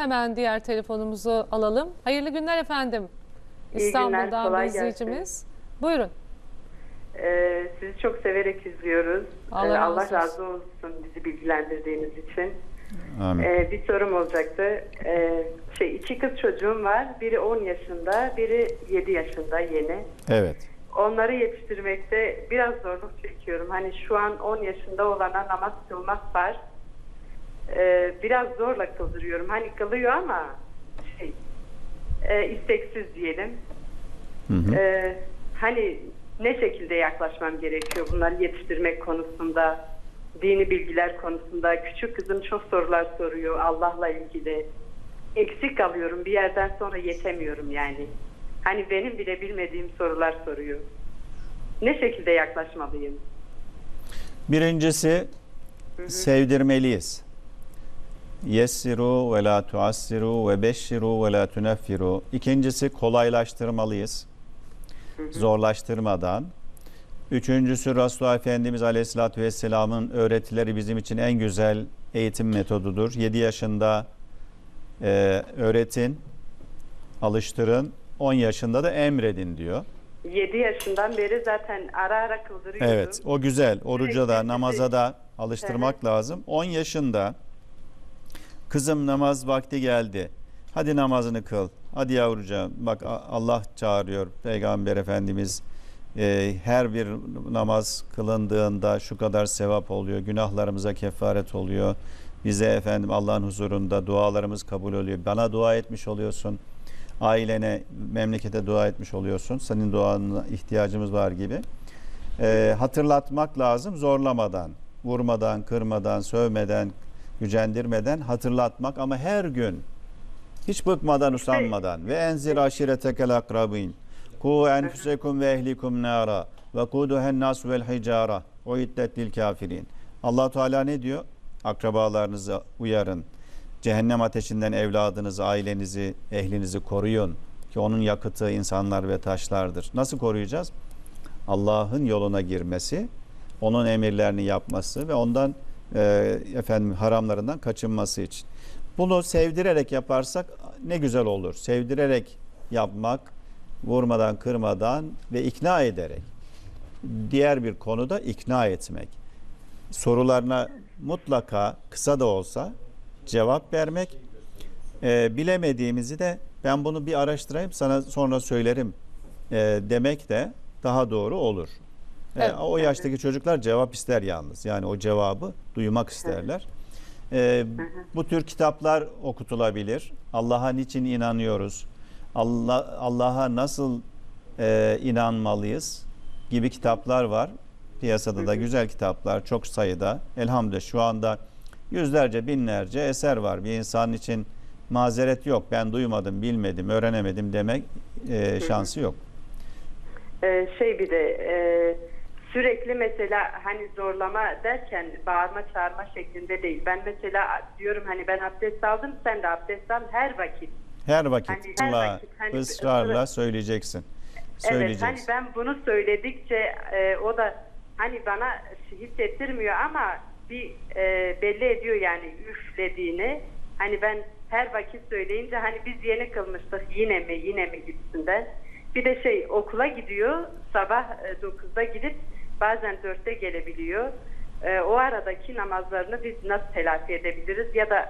Hemen diğer telefonumuzu alalım. Hayırlı günler efendim. İyi İstanbul'dan günler, bir izleyicimiz. Buyurun. Ee, sizi çok severek izliyoruz. Allah Ee, razı Allah olsun. razı olsun bizi bilgilendirdiğiniz için. Amin. Ee, bir sorum olacaktı. Ee, şey iki kız çocuğum var. Biri 10 yaşında, biri 7 yaşında yeni. Evet. Onları yetiştirmekte biraz zorluk çekiyorum. Hani şu an 10 yaşında olana namaz kılmak var. Ee, biraz zorla kıldırıyorum. Hani kılıyor ama şey, e, isteksiz diyelim. Hı hı. Ee, hani ne şekilde yaklaşmam gerekiyor bunları yetiştirmek konusunda, dini bilgiler konusunda. Küçük kızım çok sorular soruyor Allah'la ilgili. Eksik kalıyorum bir yerden sonra yetemiyorum yani. Hani benim bile bilmediğim sorular soruyor. Ne şekilde yaklaşmalıyım? Birincisi sevdirmeliyiz. Yessiru ve la tuassiru ve beşşiru ve la tuneffiru. İkincisi kolaylaştırmalıyız. Zorlaştırmadan. Üçüncüsü Resulullah Efendimiz Aleyhisselatü Vesselam'ın öğretileri bizim için en güzel eğitim metodudur. 7 yaşında e, öğretin, alıştırın, 10 yaşında da emredin diyor. 7 yaşından beri zaten ara ara kıldırıyordum. Evet, o güzel. Oruca da, namaza da alıştırmak lazım. 10 yaşında kızım namaz vakti geldi. Hadi namazını kıl. Hadi yavrucağım. Bak Allah çağırıyor. Peygamber Efendimiz e, her bir namaz kılındığında şu kadar sevap oluyor. Günahlarımıza kefaret oluyor. Bize efendim Allah'ın huzurunda dualarımız kabul oluyor. Bana dua etmiş oluyorsun. Ailene, memlekete dua etmiş oluyorsun. Senin duana ihtiyacımız var gibi. E, hatırlatmak lazım zorlamadan, vurmadan, kırmadan, sövmeden, gücendirmeden hatırlatmak ama her gün hiç bıkmadan usanmadan ve enzir aşiretekel akrabin ku enfusekum ve ehlikum nara ve kuduhen nas vel hicara o iddet lil kafirin. Allah Teala ne diyor? Akrabalarınızı uyarın. Cehennem ateşinden evladınızı, ailenizi, ehlinizi koruyun ki onun yakıtı insanlar ve taşlardır. Nasıl koruyacağız? Allah'ın yoluna girmesi, onun emirlerini yapması ve ondan e, efendim haramlarından kaçınması için. Bunu sevdirerek yaparsak ne güzel olur. Sevdirerek yapmak, vurmadan, kırmadan ve ikna ederek. Diğer bir konuda ikna etmek. Sorularına mutlaka kısa da olsa cevap vermek. E, bilemediğimizi de ben bunu bir araştırayım sana sonra söylerim e, demek de daha doğru olur. E, Evet. o yaştaki çocuklar cevap ister yalnız. Yani o cevabı duymak isterler. E, bu tür kitaplar okutulabilir. Allah'a niçin inanıyoruz? Allah Allah'a nasıl e, inanmalıyız gibi kitaplar var. Piyasada da güzel kitaplar çok sayıda. Elhamdülillah şu anda yüzlerce binlerce eser var. Bir insan için mazeret yok. Ben duymadım, bilmedim, öğrenemedim demek e, şansı yok. Ee, şey bir de e, sürekli mesela hani zorlama derken bağırma çağırma şeklinde değil. Ben mesela diyorum hani ben abdest aldım sen de abdest al her vakit. Her vakit Hani her vakit, hani ısrarla ısrar- söyleyeceksin. Evet Söyleyeceksin. hani ben bunu söyledikçe e, o da hani bana hissettirmiyor ama bir e, belli ediyor yani üflediğini. Hani ben her vakit söyleyince hani biz yeni kılmıştık yine mi yine mi gibisinden. Bir de şey okula gidiyor sabah e, 9'da gidip bazen 4'te gelebiliyor. E, o aradaki namazlarını biz nasıl telafi edebiliriz ya da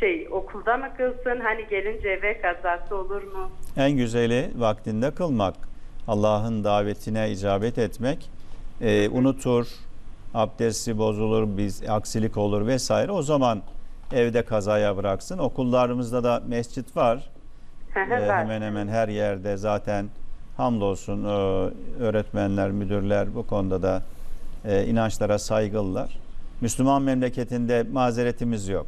şey okulda mı kılsın hani gelince eve kazası olur mu? En güzeli vaktinde kılmak. Allah'ın davetine icabet etmek. Ee, unutur, abdesti bozulur, biz aksilik olur vesaire. O zaman evde kazaya bıraksın. Okullarımızda da mescit var. Var. hemen hemen her yerde zaten hamdolsun e, öğretmenler, müdürler bu konuda da e, inançlara saygılılar. Müslüman memleketinde mazeretimiz yok.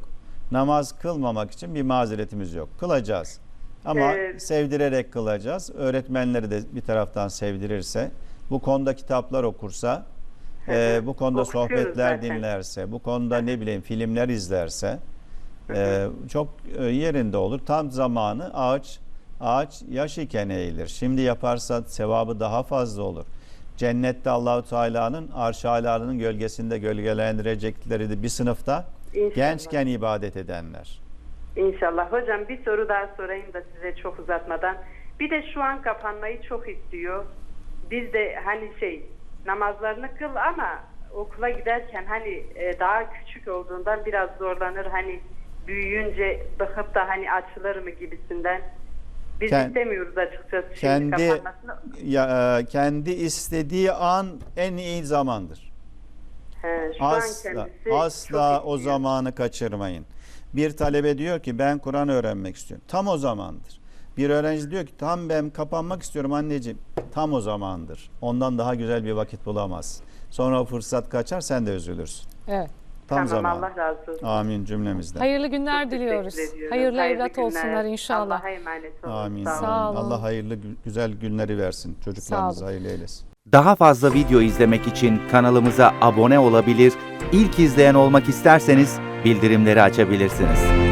Namaz kılmamak için bir mazeretimiz yok. Kılacağız. Ama Evet. sevdirerek kılacağız. Öğretmenleri de bir taraftan sevdirirse, bu konuda kitaplar okursa, e, bu konuda Okutuyoruz sohbetler zaten. dinlerse, bu konuda ne bileyim filmler izlerse, ee, çok e, yerinde olur. Tam zamanı ağaç ağaç yaş iken eğilir. Şimdi yaparsa sevabı daha fazla olur. Cennette Allahu Teala'nın arş-ı alanın gölgesinde gölgelendirecekleri de bir sınıfta İnşallah. gençken ibadet edenler. İnşallah. Hocam bir soru daha sorayım da size çok uzatmadan. Bir de şu an kapanmayı çok istiyor. Biz de hani şey namazlarını kıl ama okula giderken hani e, daha küçük olduğundan biraz zorlanır. Hani büyüyünce bakıp da hani açılır mı gibisinden. Biz Kend- istemiyoruz açıkçası şimdi kendi kapanmasını. ya, e, kendi istediği an en iyi zamandır. He, şu an Asla kendisi asla o istiyor. zamanı kaçırmayın. Bir talebe diyor ki ben Kur'an öğrenmek istiyorum. Tam o zamandır. Bir öğrenci diyor ki tam ben kapanmak istiyorum anneciğim. Tam o zamandır. Ondan daha güzel bir vakit bulamaz. Sonra o fırsat kaçar sen de üzülürsün. Evet. Tam tamam zaman. Allah razı olsun. Amin cümlemizden. Hayırlı günler Çok diliyoruz. ediyorum. Hayırlı, evlat günler. olsunlar inşallah. Allah'a emanet olun. Amin. Sağ olun. Allah hayırlı gü- güzel günleri versin. Çocuklarınızı hayırlı eylesin. Daha fazla video izlemek için kanalımıza abone olabilir, ilk izleyen olmak isterseniz bildirimleri açabilirsiniz.